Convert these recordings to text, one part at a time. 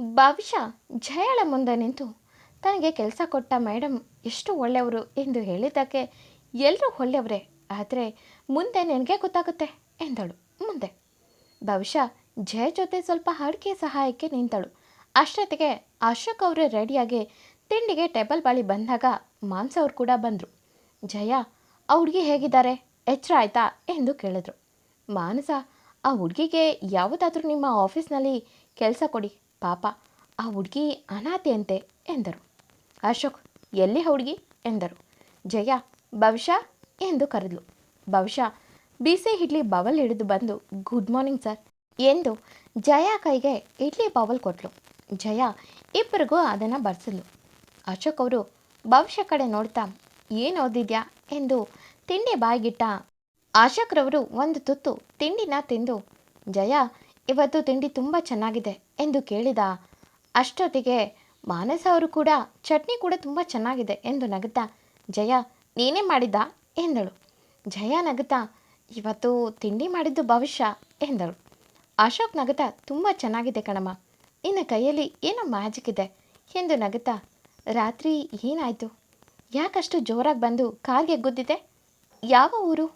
ಭವಿಷ್ಯ ಜಯಳ ಮುಂದೆ ನಿಂತು, ತನಗೆ ಕೆಲಸ ಕೊಟ್ಟ ಮೇಡಮ್ ಎಷ್ಟು ಒಳ್ಳೆಯವರು ಎಂದು ಹೇಳಿದ್ದಕ್ಕೆ ಎಲ್ಲರೂ ಒಳ್ಳೆಯವರೇ. ಆದರೆ ಮುಂದೆ ನಿನಗೆ ಗೊತ್ತಾಗುತ್ತೆ, ಎಂದಳು ಮುಂದೆ. ಭವಿಷ್ಯ ಜಯ ಜೊತೆ ಸ್ವಲ್ಪ ಅಡುಗೆ ಸಹಾಯಕ್ಕೆ ನಿಂತಳು. ಅಷ್ಟೊತ್ತಿಗೆ ಅಶೋಕ್ ಅವರು ರೆಡಿಯಾಗಿ ತಿಂಡಿಗೆ ಟೇಬಲ್ ಬಳಿ ಬಂದಾಗ ಮಾಂಸ ಅವರು ಕೂಡ ಬಂದರು. ಜಯ, ಆ ಹುಡುಗಿ ಹೇಗಿದ್ದಾರೆ? ಎಚ್ಚರ ಆಯ್ತಾ? ಎಂದು ಕೇಳಿದ್ರು. ಮಾನಸ ಆ ಹುಡುಗಿಗೆ ಯಾವುದಾದ್ರೂ ನಿಮ್ಮ ಆಫೀಸ್ನಲ್ಲಿ ಕೆಲಸ ಕೊಡಿ. ಪಾಪ, ಆ ಹುಡುಗಿ ಅನಾಥೆಯಂತೆ ಎಂದರು. ಅಶೋಕ್, ಎಲ್ಲಿ ಹುಡುಗಿ ಎಂದರು. ಜಯ, ಭವಿಷ್ಯ ಎಂದು ಕರೆದಳು ಭವಿಷ್ಯ, ಬಿಸಿ ಇಡ್ಲಿ ಬವಲ್ ಹಿಡಿದು ಬಂದು, ಗುಡ್ ಮಾರ್ನಿಂಗ್ ಸರ್ ಎಂದು ಜಯ ಕೈಗೆ ಇಡ್ಲಿ ಬವಲ್ ಕೊಟ್ಲು. ಜಯ ಇಬ್ಬರಿಗೂ ಅದನ್ನು ಬರೆಸಿದ್ಲು. ಅಶೋಕ್ ಅವರು, ಭವಿಷ್ಯ ಕಡೆ ನೋಡ್ತಾ ಏನು ಓದಿದ್ಯಾ? ಎಂದು ತಿಂಡಿ ಬಾಯಿಗಿಟ್ಟ ಅಶೋಕ್ರವರು ಒಂದು ತುತ್ತು ತಿಂಡಿನ ತಿಂದು, ಜಯ, ಇವತ್ತು ತಿಂಡಿ ತುಂಬ ಚೆನ್ನಾಗಿದೆ. ಎಂದು ಕೇಳಿದ. ಅಷ್ಟೊತ್ತಿಗೆ ಮಾನಸ ಅವರು ಕೂಡ, ಚಟ್ನಿ ಕೂಡ ತುಂಬ ಚೆನ್ನಾಗಿದೆ ಎಂದು ನಗುತ್ತಾ, ಜಯ, ನೀನೇ ಮಾಡಿದ್ದ? ಎಂದಳು. ಜಯ ನಗುತ್ತಾ, ಇವತ್ತು ತಿಂಡಿ ಮಾಡಿದ್ದು ಭವಿಷ್ಯ ಎಂದಳು. ಅಶೋಕ್ ನಗುತ್ತಾ, ತುಂಬ ಚೆನ್ನಾಗಿದೆ ಕಣಮ್ಮ. ನಿನ್ನ ಕೈಯಲ್ಲಿ ಏನೋ ಮ್ಯಾಜಿಕ್ ಇದೆ ಎಂದು ನಗುತ್ತಾ, ರಾತ್ರಿ ಏನಾಯಿತು? ಯಾಕಷ್ಟು ಜೋರಾಗಿ ಬಂದು ಕಾರ್ಗೆ ಗುದ್ದಿದೆ ಯಾವ ಊರು?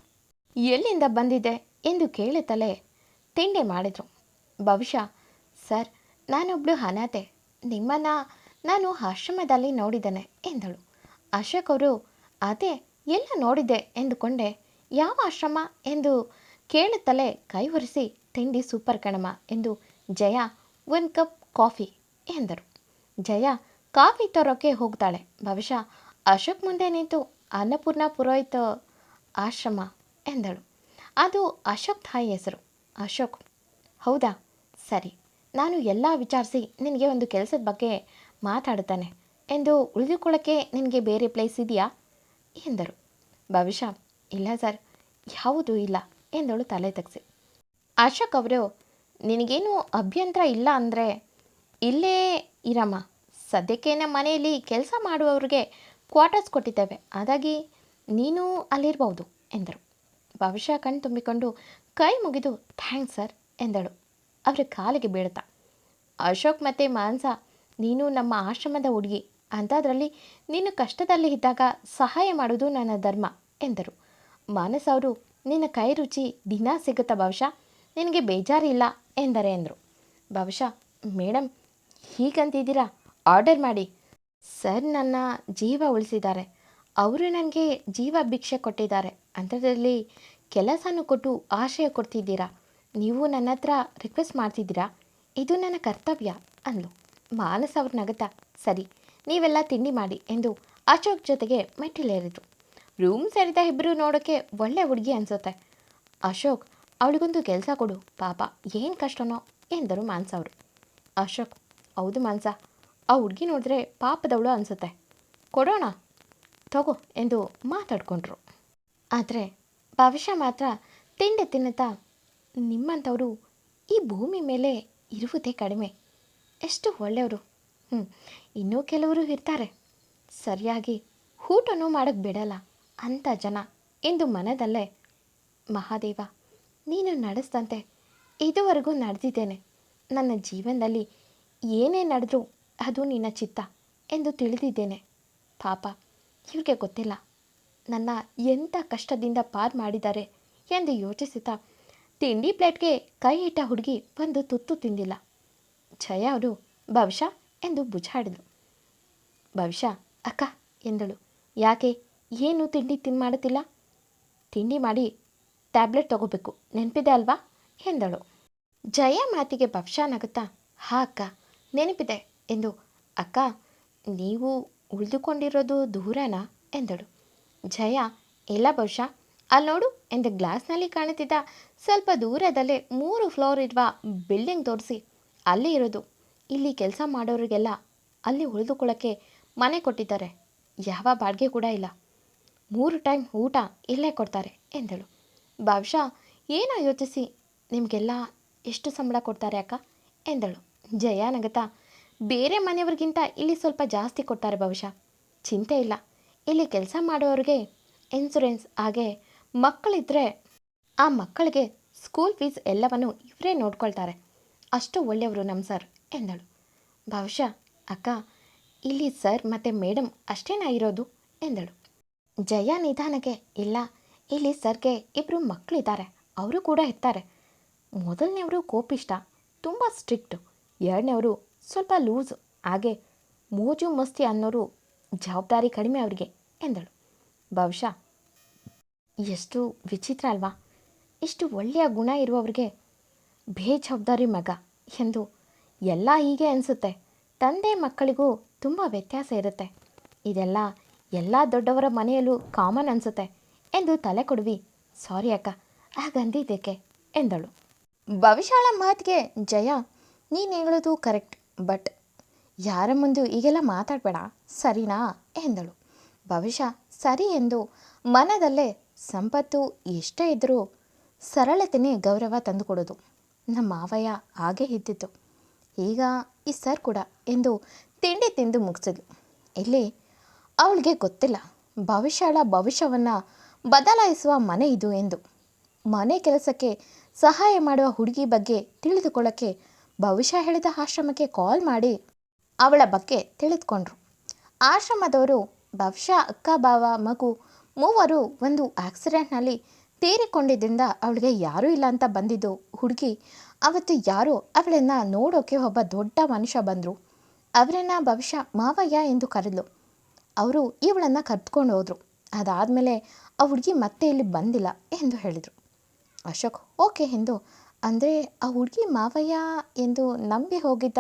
ಎಲ್ಲಿಂದ ಬಂದಿದೆ? ಎಂದು ಕೇಳುತ್ತಲೇ ತಿಂಡಿ ಮಾಡಿದರು. ಭವಿಷ್ಯ ಸರ್, ನಾನೊಬ್ಳು ಅನಾಥೆ. ನಿಮ್ಮನ್ನು ನಾನು ಆಶ್ರಮದಲ್ಲಿ ನೋಡಿದ್ದೇನೆ ಎಂದಳು. ಅಶೋಕ್ ಅವರು, ಅದೇ, ಎಲ್ಲ ನೋಡಿದ್ದೆ ಎಂದುಕೊಂಡೆ. ಯಾವ ಆಶ್ರಮ? ಎಂದು ಕೇಳುತ್ತಲೇ ಕೈ ಒರೆಸಿ, ತಿಂಡಿ ಸೂಪರ್ ಕಣಮ ಎಂದು ಜಯ ಒಂದು ಕಪ್ ಕಾಫಿ ಎಂದರು. ಜಯ, ಕಾಫಿ ತರೋಕೆ ಹೋಗ್ತಾಳೆ. ಬಹುಶಃ ಅಶೋಕ್ ಮುಂದೆ ನಿಂತು ಅನ್ನಪೂರ್ಣ ಪುರೋಹಿತ ಆಶ್ರಮ ಎಂದಳು. ಅದು ಅಶೋಕ್ ತಾಯಿ ಹೆಸರು. ಅಶೋಕ್, ಹೌದಾ? ಸರಿ. ನಾನು ಎಲ್ಲ ವಿಚಾರಿಸಿ ನಿನಗೆ ಒಂದು ಕೆಲಸದ ಬಗ್ಗೆ ಮಾತಾಡ್ತಾನೆ ಎಂದು ಉಳಿದುಕೊಳ್ಳೋಕ್ಕೆ ನಿನಗೆ ಬೇರೆ ಪ್ಲೇಸ್ ಇದೆಯಾ? ಎಂದರು. ಭವಿಷ್ಯ, ಇಲ್ಲ ಸರ್, ಯಾವುದೂ ಇಲ್ಲ ಎಂದಳು ತಲೆ ತಗ್ಸಿ. ಅಶೋಕ್ ಅವರು, ನಿನಗೇನು ಅಭ್ಯಂತರ ಇಲ್ಲ ಅಂದರೆ, ಇಲ್ಲೇ ಇರಮ್ಮ. ಸದ್ಯಕ್ಕೆ ನಮ್ಮ ಮನೆಯಲ್ಲಿ ಕೆಲಸ ಮಾಡುವವ್ರಿಗೆ ಕ್ವಾರ್ಟರ್ಸ್ ಕೊಟ್ಟಿದ್ದೇವೆ. ಹಾಗಾಗಿ ನೀನು ಅಲ್ಲಿರ್ಬೋದು, ಎಂದರು. ಭವಿಷ್ಯ ಕಣ್ ತುಂಬಿಕೊಂಡು ಕೈ ಮುಗಿದು, ಥ್ಯಾಂಕ್ಸ್ ಸರ್, ಎಂದಳು. ಅವರ ಕಾಲಿಗೆ ಬೀಳ್ತಾ ಅಶೋಕ್ ಮತ್ತು ಮಾನ್ಸ, ನೀನು ನಮ್ಮ ಆಶ್ರಮದ ಹುಡುಗಿ. ಅಂಥದ್ರಲ್ಲಿ ನೀನು ಕಷ್ಟದಲ್ಲಿ ಇದ್ದಾಗ ಸಹಾಯ ಮಾಡೋದು ನನ್ನ ಧರ್ಮ, ಎಂದರು. ಮಾನಸ ಅವರು, ನಿನ್ನ ಕೈ ರುಚಿ ದಿನ ಸಿಗುತ್ತಾ ಬಹುಶಃ ನಿನಗೆ ಬೇಜಾರಿಲ್ಲ ಎಂದರೆ ಎಂದರು. ಬಹುಶಃ ಮೇಡಮ್ ಹೀಗಂತಿದ್ದೀರಾ? ಆರ್ಡರ್ ಮಾಡಿ. ಸರ್, ನನ್ನ ಜೀವ ಉಳಿಸಿದ್ದಾರೆ. ಅವರು ನನಗೆ ಜೀವ ಭಿಕ್ಷೆ ಕೊಟ್ಟಿದ್ದಾರೆ. ಅಂಥದ್ರಲ್ಲಿ ಕೆಲಸನೂ ಕೊಟ್ಟು ಆಶಯ ಕೊಡ್ತಿದ್ದೀರಾ? ನೀವು ನನ್ನ ಹತ್ರ ರಿಕ್ವೆಸ್ಟ್ ಮಾಡ್ತಿದ್ದೀರಾ? ಇದು ನನ್ನ ಕರ್ತವ್ಯ, ಅಂದ್ಲು. ಮಾನಸ ಅವ್ರ ನಗತ, ಸರಿ, ನೀವೆಲ್ಲ ತಿಂಡಿ ಮಾಡಿ, ಎಂದು ಅಶೋಕ್ ಜೊತೆಗೆ ಮೆಟ್ಟಿಲೇರಿದ್ರು ರೂಮ್ ಸೇರಿದ ಇಬ್ಬರು ನೋಡೋಕ್ಕೆ ಒಳ್ಳೆ ಹುಡುಗಿ ಅನ್ಸುತ್ತೆ. ಅಶೋಕ್, ಅವಳಿಗೊಂದು ಕೆಲಸ ಕೊಡು, ಪಾಪ, ಏನು ಕಷ್ಟನೋ, ಎಂದರು ಮಾನಸ ಅವರು. ಅಶೋಕ್, ಹೌದು ಮಾನಸ, ಆ ಹುಡುಗಿ ನೋಡಿದ್ರೆ ಪಾಪದವಳು ಅನಿಸುತ್ತೆ. ಕೊಡೋಣ? ತಗೋ, ಎಂದು ಮಾತಾಡ್ಕೊಂಡ್ರು. ಆದರೆ ಭವಿಷ್ಯ ಮಾತ್ರ ತಿಂಡಿ ತಿನ್ನುತ್ತಾ ನಿಮ್ಮಂಥವರು ಈ ಭೂಮಿ ಮೇಲೆ ಇರುವುದೇ ಕಡಿಮೆ. ಎಷ್ಟು ಒಳ್ಳೆಯವರು. ಹ್ಞೂ ಇನ್ನೂ ಕೆಲವರು ಇರ್ತಾರೆ. ಸರಿಯಾಗಿ ಊಟನೂ ಮಾಡೋಕ್ಕೆ ಬಿಡಲ್ಲ ಅಂಥ ಜನ ಎಂದು ಮನದಲ್ಲೇ, ಮಹಾದೇವ, ನೀನು ನಡೆಸ್ದಂತೆ ಇದುವರೆಗೂ ನಡೆದಿದ್ದೇನೆ. ನನ್ನ ಜೀವನದಲ್ಲಿ ಏನೇ ನಡೆದರೂ ಅದು ನಿನ್ನ ಚಿತ್ತ ಎಂದು ತಿಳಿದಿದ್ದೇನೆ. ಪಾಪ, ಇವ್ರಿಗೆ ಗೊತ್ತಿಲ್ಲ. ನನ್ನ ಎಂಥ ಕಷ್ಟದಿಂದ ಪಾರ್ ಮಾಡಿದ್ದಾರೆ ಎಂದು ಯೋಚಿಸುತ್ತಾ ತಿಂಡಿ ಪ್ಲೇಟ್ಗೆ ಕೈ ಇಟ್ಟ ಹುಡುಗಿ ಒಂದು ತುತ್ತು ತಿಂದಿಲ್ಲ. ಜಯ ಅವರು ಭವಿಷ್ಯ? ಎಂದು ಬುಜಾಡಿದಳು. ಭವಿಷ್ಯ, ಅಕ್ಕ, ಎಂದಳು. ಯಾಕೆ? ಏನು ತಿಂಡಿ ತಿನ್ ಮಾಡುತ್ತಿಲ್ಲ? ತಿಂಡಿ ಮಾಡಿ ಟ್ಯಾಬ್ಲೆಟ್ ತಗೋಬೇಕು. ನೆನಪಿದೆ ಅಲ್ವಾ? ಎಂದಳು. ಜಯ ಮಾತಿಗೆ ಭವಿಷ್ಯ ನಗುತ್ತಾ? ಹಾ, ಅಕ್ಕ. ನೆನಪಿದೆ, ಎಂದು. ಅಕ್ಕ, ನೀವು ಉಳಿದುಕೊಂಡಿರೋದು ದೂರನಾ? ಎಂದಳು. ಜಯ ಇಲ್ಲ ಭವಿಷ್ಯ? ಅಲ್ಲಿ ನೋಡು ಎಂದು ಗ್ಲಾಸ್ನಲ್ಲಿ ಕಾಣುತ್ತಿದ್ದ ಸ್ವಲ್ಪ ದೂರದಲ್ಲೇ ಮೂರು ಫ್ಲೋರ್ ಇರುವ ಬಿಲ್ಡಿಂಗ್ ತೋರಿಸಿ ಅಲ್ಲಿ ಇರೋದು. ಇಲ್ಲಿ ಕೆಲಸ ಮಾಡೋರಿಗೆಲ್ಲ ಅಲ್ಲಿ ಉಳಿದುಕೊಳ್ಳೋಕ್ಕೆ ಮನೆ ಕೊಟ್ಟಿದ್ದಾರೆ. ಯಾವ ಬಾಡಿಗೆ ಕೂಡ ಇಲ್ಲ. ಮೂರು ಟೈಮ್ ಊಟ ಇಲ್ಲೇ ಕೊಡ್ತಾರೆ, ಎಂದಳು. ಬಹುಶಃ ಏನೋ ಯೋಚಿಸಿ ನಿಮಗೆಲ್ಲ ಎಷ್ಟು ಸಂಬಳ ಕೊಡ್ತಾರೆ ಅಕ್ಕ? ಎಂದಳು. ಜಯ ನಗತಾ, ಬೇರೆ ಮನೆಯವ್ರಿಗಿಂತ ಇಲ್ಲಿ ಸ್ವಲ್ಪ ಜಾಸ್ತಿ ಕೊಡ್ತಾರೆ ಬಹುಶಃ ಚಿಂತೆ ಇಲ್ಲ. ಇಲ್ಲಿ ಕೆಲಸ ಮಾಡೋರಿಗೆ ಇನ್ಸುರೆನ್ಸ್ ಹಾಗೆ ಮಕ್ಕಳಿದ್ರೆ ಆ ಮಕ್ಕಳಿಗೆ ಸ್ಕೂಲ್ ಫೀಸ್ ಎಲ್ಲವನ್ನು ಇವರೇ ನೋಡ್ಕೊಳ್ತಾರೆ. ಅಷ್ಟು ಒಳ್ಳೆಯವರು ನಮ್ಮ ಸರ್ ಎಂದಳು. ಬಹುಶಃ, ಅಕ್ಕ, ಇಲ್ಲಿ ಸರ್ ಮತ್ತು ಮೇಡಮ್ ಅಷ್ಟೇನಾ ಇರೋದು? ಎಂದಳು. ಜಯ ನಿಧಾನಕ್ಕೆ, ಇಲ್ಲ, ಇಲ್ಲಿ ಸರ್ಗೆ ಇಬ್ಬರು ಮಕ್ಕಳಿದ್ದಾರೆ ಅವರು ಕೂಡ ಇರ್ತಾರೆ. ಮೊದಲನೇವರು ಕೋಪಿಷ್ಟ, ತುಂಬ ಸ್ಟ್ರಿಕ್ಟು ಎರಡನೇವರು ಸ್ವಲ್ಪ ಲೂಸ್ ಹಾಗೆ ಮೋಜು ಮಸ್ತಿ ಅನ್ನೋರು ಜವಾಬ್ದಾರಿ ಕಡಿಮೆ ಅವರಿಗೆ, ಎಂದಳು. ಬಹುಶಃ ಎಷ್ಟು ವಿಚಿತ್ರ ಅಲ್ವಾ? ಇಷ್ಟು ಒಳ್ಳೆಯ ಗುಣ ಇರುವವರಿಗೆ ಬೇಜವಾಬ್ದಾರಿ ಮಗ ಎಂದು ಎಲ್ಲ ಹೀಗೆ ಅನಿಸುತ್ತೆ. ತಂದೆ ಮಕ್ಕಳಿಗೂ ತುಂಬ ವ್ಯತ್ಯಾಸ ಇರುತ್ತೆ. ಇದೆಲ್ಲ ಎಲ್ಲ ದೊಡ್ಡವರ ಮನೆಯಲ್ಲೂ ಕಾಮನ್ ಅನಿಸುತ್ತೆ ಎಂದು ತಲೆ ಕೊಡುವಿ. ಸಾರಿ ಅಕ್ಕ, ಹಾಗಂದಿದ್ದಕ್ಕೆ, ಎಂದಳು. ಭವಿಷ್ಯಾಳ ಮಾತಿಗೆ ಜಯ, ನೀನು ಹೇಳೋದು ಕರೆಕ್ಟ್, ಬಟ್ ಯಾರ ಮುಂದೆ ಈಗೆಲ್ಲ ಮಾತಾಡಬೇಡ, ಸರಿನಾ? ಎಂದಳು. ಭವಿಷ್ಯ ಸರಿ ಎಂದು ಮನದಲ್ಲೇ ಸಂಪತ್ತು ಎಷ್ಟೇ ಇದ್ದರೂ ಸರಳತೆನೇ ಗೌರವ ತಂದುಕೊಡೋದು. ನಮ್ಮ ಮಾವಯ್ಯ ಹಾಗೇ ಇದ್ದಿತ್ತು ಈಗ ಈ ಸರ್ ಕೂಡ ಎಂದು ತಿಂಡಿ ತಿಂದು ಮುಗಿಸಿದ್ಲು. ಇಲ್ಲಿ ಅವಳಿಗೆ ಗೊತ್ತಿಲ್ಲ. ಭವಿಷ್ಯಳ ಭವಿಷ್ಯವನ್ನು ಬದಲಾಯಿಸುವ ಮನೆ ಇದು ಎಂದು. ಮನೆ ಕೆಲಸಕ್ಕೆ ಸಹಾಯ ಮಾಡುವ ಹುಡುಗಿ ಬಗ್ಗೆ ತಿಳಿದುಕೊಳ್ಳೋಕ್ಕೆ ಭವಿಷ್ಯ ಹೇಳಿದ ಆಶ್ರಮಕ್ಕೆ ಕಾಲ್ ಮಾಡಿ ಅವಳ ಬಗ್ಗೆ ತಿಳಿದುಕೊಂಡ್ರು. ಆಶ್ರಮದವರು ಭವಿಷ್ಯ ಅಕ್ಕ, ಬಾವ, ಮಗು ಮೂವರು ಒಂದು ಆಕ್ಸಿಡೆಂಟ್ನಲ್ಲಿ ತೀರಿಕೊಂಡಿದ್ದರಿಂದ ಅವಳಿಗೆ ಯಾರೂ ಇಲ್ಲ ಅಂತ ಬಂದಿದ್ದು. ಹುಡುಗಿ, ಅವತ್ತು ಯಾರೋ ಅವಳನ್ನು ನೋಡೋಕೆ ಒಬ್ಬ ದೊಡ್ಡ ಮನುಷ್ಯ ಬಂದರು. ಅವರನ್ನು ಭವಿಷ್ಯ ಮಾವಯ್ಯ ಎಂದು ಕರೆದ್ಲು. ಅವರು ಇವಳನ್ನು ಕರೆದುಕೊಂಡು ಹೋದರು. ಅದಾದಮೇಲೆ ಆ ಹುಡುಗಿ ಮತ್ತೆ ಇಲ್ಲಿ ಬಂದಿಲ್ಲ ಎಂದು ಹೇಳಿದರು. ಅಶೋಕ್, ಓಕೆ ಎಂದು. ಅಂದರೆ ಆ ಹುಡುಗಿ ಮಾವಯ್ಯ ಎಂದು ನಂಬಿ ಹೋಗಿದ್ದ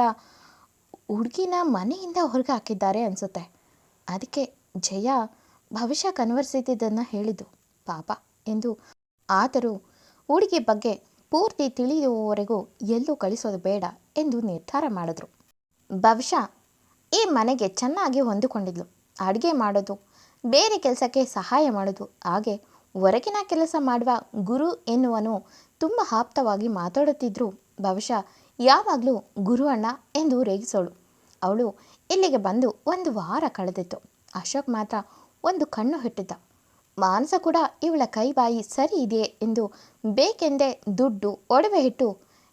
ಹುಡುಗಿನ ಮನೆಯಿಂದ ಹೊರಗೆ ಹಾಕಿದ್ದಾರೆ ಅನಿಸುತ್ತೆ. ಅದಕ್ಕೆ ಜಯ ಭವಿಷ್ಯ ಕನ್ವರ್ಸಿದ್ದನ್ನು ಹೇಳಿದ್ದು ಪಾಪ ಎಂದು ಆದರೂ ಹುಡುಗಿ ಬಗ್ಗೆ ಪೂರ್ತಿ ತಿಳಿಯುವವರೆಗೂ ಎಲ್ಲೂ ಕಳಿಸೋದು ಬೇಡ ಎಂದು ನಿರ್ಧಾರ ಮಾಡಿದ್ರು. ಭವಿಷ್ಯ ಈ ಮನೆಗೆ ಚೆನ್ನಾಗಿ ಹೊಂದಿಕೊಂಡಿದ್ಲು. ಅಡುಗೆ ಮಾಡೋದು, ಬೇರೆ ಕೆಲಸಕ್ಕೆ ಸಹಾಯ ಮಾಡೋದು, ಹಾಗೆ ಹೊರಗಿನ ಕೆಲಸ ಮಾಡುವ ಗುರು ಎನ್ನುವನು ತುಂಬ ಆಪ್ತವಾಗಿ ಮಾತಾಡುತ್ತಿದ್ದರು ಭವಿಷ್ಯ ಯಾವಾಗಲೂ ಗುರು ಅಣ್ಣ ಎಂದು ರೇಗಿಸೋಳು. ಅವಳು ಇಲ್ಲಿಗೆ ಬಂದು ಒಂದು ವಾರ ಕಳೆದಿತ್ತು. ಅಶೋಕ್ ಮಾತ್ರ ಒಂದು ಕಣ್ಣು ಹಿಟ್ಟಿದ್ದ ಮಾನಸ ಕೂಡ ಇವಳ ಕೈ ಬಾಯಿ ಸರಿ ಇದೆಯೇ ಎಂದು ಬೇಕೆಂದೇ ದುಡ್ಡು ಒಡವೆ ಇಟ್ಟು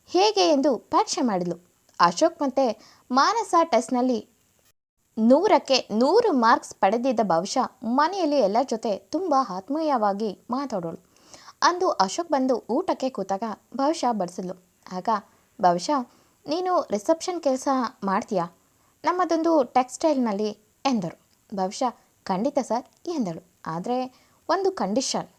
ಹೇಗೆ ಎಂದು ಪರೀಕ್ಷೆ ಮಾಡಿದ್ಲು. ಅಶೋಕ್ ಮತ್ತೆ ಮಾನಸ ಟೆಸ್ಟ್ನಲ್ಲಿ ನೂರಕ್ಕೆ ನೂರು ಮಾರ್ಕ್ಸ್ ಪಡೆದಿದ್ದ ಬಹುಶಃ ಮನೆಯಲ್ಲಿ ಎಲ್ಲರ ಜೊತೆ ತುಂಬ ಆತ್ಮೀಯವಾಗಿ ಮಾತಾಡೋಳು. ಅಂದು ಅಶೋಕ್ ಬಂದು ಊಟಕ್ಕೆ ಕೂತಾಗ ಭವಿಷ್ಯ ಬಡಿಸಿದ್ಲು. ಆಗ, ಭವಿಷ್ಯ, ನೀನು ರಿಸೆಪ್ಷನ್ ಕೆಲಸ ಮಾಡ್ತೀಯಾ? ನಮ್ಮದೊಂದು ಟೆಕ್ಸ್ಟೈಲ್ನಲ್ಲಿ ಎಂದರು. ಭವಿಷ್ಯ ಖಂಡಿತ ಸರ್, ಎಂದಳು. ಆದರೆ ಒಂದು ಕಂಡೀಷನ್.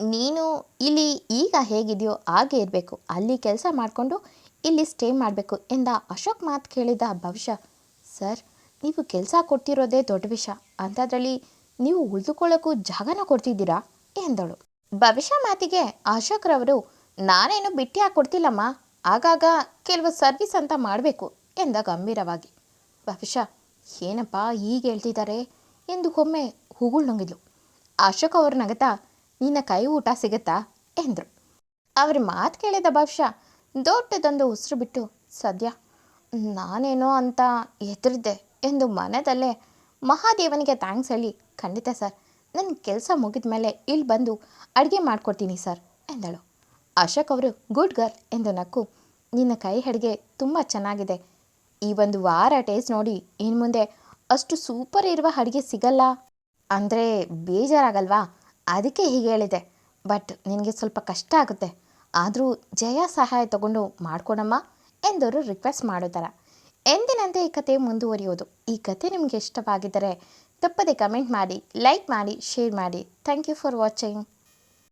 ನೀನು ಇಲ್ಲಿ ಈಗ ಹೇಗಿದೆಯೋ ಹಾಗೆ ಇರಬೇಕು. ಅಲ್ಲಿ ಕೆಲಸ ಮಾಡಿಕೊಂಡು ಇಲ್ಲಿ ಸ್ಟೇ ಮಾಡಬೇಕು ಎಂದ ಅಶೋಕ್ ಮಾತು ಕೇಳಿದ ಭವಿಷ್ಯ. ಸರ್, ನೀವು ಕೆಲಸ ಕೊಡ್ತಿರೋದೇ ದೊಡ್ಡ ವಿಷಯ ಅಂಥದ್ರಲ್ಲಿ ನೀವು ಉಳಿದುಕೊಳ್ಳೋಕ್ಕೂ ಜಾಗನ ಕೊಡ್ತಿದ್ದೀರಾ? ಎಂದಳು. ಭವಿಷ್ಯ ಮಾತಿಗೆ ಅಶೋಕ್ರವರು ನಾನೇನು ಬಿಟ್ಟಿ ಕೊಡ್ತಿಲ್ಲಮ್ಮ ಆಗಾಗ ಕೆಲವು ಸರ್ವಿಸ್ ಅಂತ ಮಾಡಬೇಕು ಎಂದ ಗಂಭೀರವಾಗಿ. ಭವಿಷ್ಯ, ಏನಪ್ಪ ಈಗ ಹೇಳ್ತಿದ್ದಾರೆ? ಎಂದು ಒಮ್ಮೆ ಹೂಗುಳ್ ನುಂಗಿದ್ಲು. ಅಶೋಕ್ ಅವ್ರ ನಗತಾ, ನಿನ್ನ ಕೈ ಊಟ ಸಿಗುತ್ತಾ? ಎಂದರು. ಅವ್ರ ಮಾತು ಕೇಳಿದ ಭವಿಷ್ಯ ದೊಡ್ಡದೊಂದು ಉಸಿರು ಬಿಟ್ಟು, ಸದ್ಯ, ನಾನೇನೋ ಅಂತ ಎದುರಿದ್ದೆ ಎಂದು ಮನದಲ್ಲೇ ಮಹಾದೇವನಿಗೆ ಥ್ಯಾಂಕ್ಸ್ ಹೇಳಿ, ಖಂಡಿತ ಸರ್ ನನ್ನ ಕೆಲಸ ಮುಗಿದ ಮೇಲೆ ಇಲ್ಲಿ ಬಂದು ಅಡುಗೆ ಮಾಡಿಕೊಡ್ತೀನಿ ಸರ್ ಎಂದಳು. ಅಶೋಕ್ ಅವರು, ಗುಡ್ ಗರ್ಲ್ ಎಂದು ನಕ್ಕು, ನಿನ್ನ ಕೈ ಅಡುಗೆ ತುಂಬ ಚೆನ್ನಾಗಿದೆ. ಈ ಒಂದು ವಾರ ಟೇಸ್ಟ್ ನೋಡಿ ಇನ್ನು ಮುಂದೆ ಅಷ್ಟು ಸೂಪರ್ ಇರುವ ಅಡುಗೆ ಸಿಗಲ್ಲ. ಅಂದರೆ ಬೇಜಾರಾಗಲ್ವಾ? ಅದಕ್ಕೆ ಹೀಗೆ ಹೇಳಿದೆ. ಬಟ್ ನಿನಗೆ ಸ್ವಲ್ಪ ಕಷ್ಟ ಆಗುತ್ತೆ. ಆದರೂ ಜಯ ಸಹಾಯ ತಗೊಂಡು ಮಾಡ್ಕೊಡಮ್ಮ ಎಂದವರು ರಿಕ್ವೆಸ್ಟ್ ಮಾಡೋದರ. ಎಂದಿನಂತೆ ಈ ಕತೆ ಮುಂದುವರಿಯೋದು. ಈ ಕತೆ ನಿಮಗೆ ಇಷ್ಟವಾಗಿದ್ದರೆ ತಪ್ಪದೆ ಕಮೆಂಟ್ ಮಾಡಿ, ಲೈಕ್ ಮಾಡಿ, ಶೇರ್ ಮಾಡಿ. Thank you for watching.